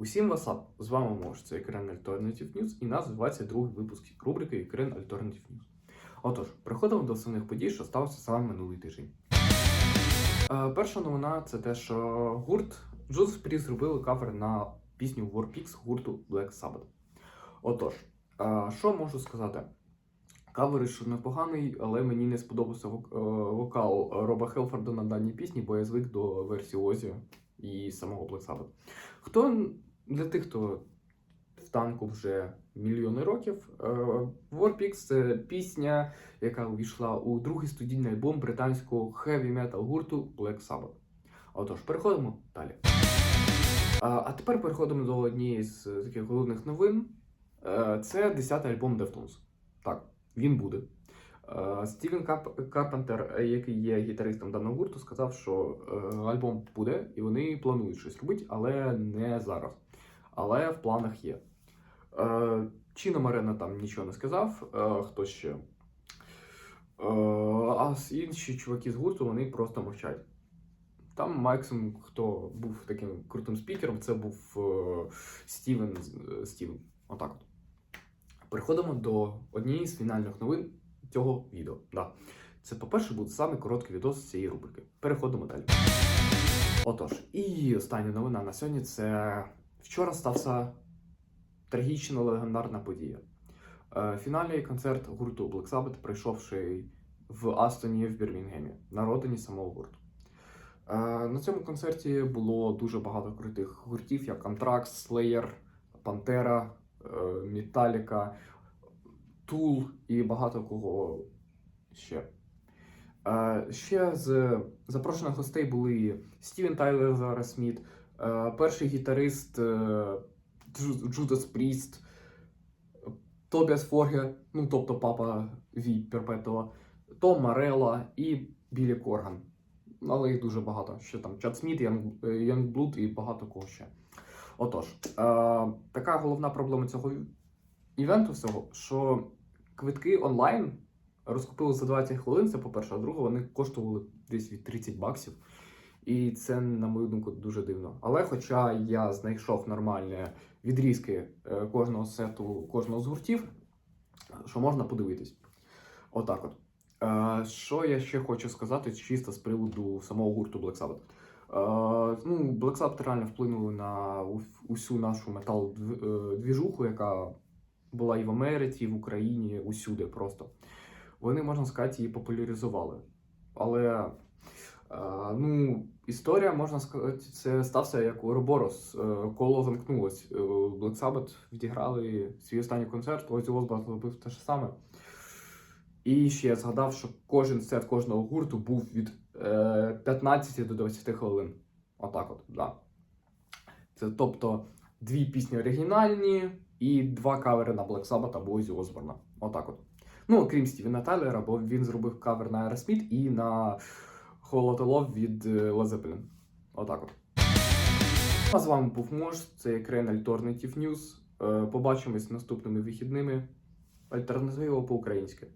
Всім васап! З вами Мож, це Ukraine Alternative News і нас 22 випуск рубрики Ukraine Alternative News. Отож, переходимо до основних подій, що сталося саме минулий тиждень. Е, перша новина це те, що гурт Judas Priest зробили кавер на пісню War Pigs гурту Black Sabbath. Отож, е, що можу сказати? Кавер що непоганий, але мені не сподобався е, вокал Роба Хелфорда на даній пісні, бо я звик до версії Озі і самого Black Sabbath. Хто для тих, хто в танку вже мільйони років, е, Warpix це пісня, яка увійшла у другий студійний альбом британського хеві метал гурту Black Sabbath. Отож, переходимо далі. А, тепер переходимо до однієї з таких головних новин. Е, Це 10-й альбом Deftones. Так, він буде. Е, Стівен Карпентер, який є гітаристом даного гурту, сказав, що альбом буде, і вони планують щось робити, але не зараз. Але в планах є. Е, Чіно Марена там нічого не сказав. Е, Хто ще? Е, А інші чуваки з гурту вони просто мовчать. Там максимум, хто був таким крутим спікером, це був е, Стівен. з- Стівен. Отак от. Переходимо до однієї з фінальних новин цього відео. Да. Це, по-перше, буде саме короткий відео з цієї рубрики. Переходимо далі. Отож, і остання новина на сьогодні це вчора стався трагічна легендарна подія. Е, Фінальний концерт гурту Black Sabbath, прийшовши в Астоні в Бірмінгемі, на родині самого гурту. Е, На цьому концерті було дуже багато крутих гуртів, як Anthrax, Slayer, е, Metallica, Tool і багато кого ще. Е, Ще з запрошених гостей були Стівен Тайлер зараз Сміт, перший гітарист е, Джудас Пріст, Тобіас Форге, ну тобто папа Ві Перпетуа, Том Марелла і Білі Корган. Але їх дуже багато. Ще там Чад Сміт, Янг Блуд і багато кого ще. Отож, е, така головна проблема цього івенту всього, що квитки онлайн розкупили за 20 хвилин, це по-перше, а друге, вони коштували десь від 30 баксів. І це, на мою думку, дуже дивно. Але хоча я знайшов нормальні відрізки е, кожного сету, кожного з гуртів, що можна подивитись. Отак от. Е, Що я ще хочу сказати чисто з приводу самого гурту Black Sabbath. Е, ну, Black Sabbath реально вплинули на усю нашу метал двіжуху, яка була і в Америці, і в Україні, усюди просто. Вони, можна сказати, її популяризували. Але ну, історія, можна сказати, це стався як Ouroboros. Е, Коло замкнулось. Е, Black Sabbath відіграли свій останній концерт, Озі Осборн зробив те ж саме. І ще я згадав, що кожен сет кожного гурту був від е, 15 до 20 хвилин. Отак от, да. Це тобто дві пісні оригінальні і два кавери на Black Sabbath або Озі Осборна. Отак от. Ну, окрім Стівена Тайлера, бо він зробив кавер на Aerosmith і на Холотелов від е, Led Отак от. А з вами був Мош, це Ukraine Alternative News. Побачимось наступними вихідними. Альтернатива по-українськи.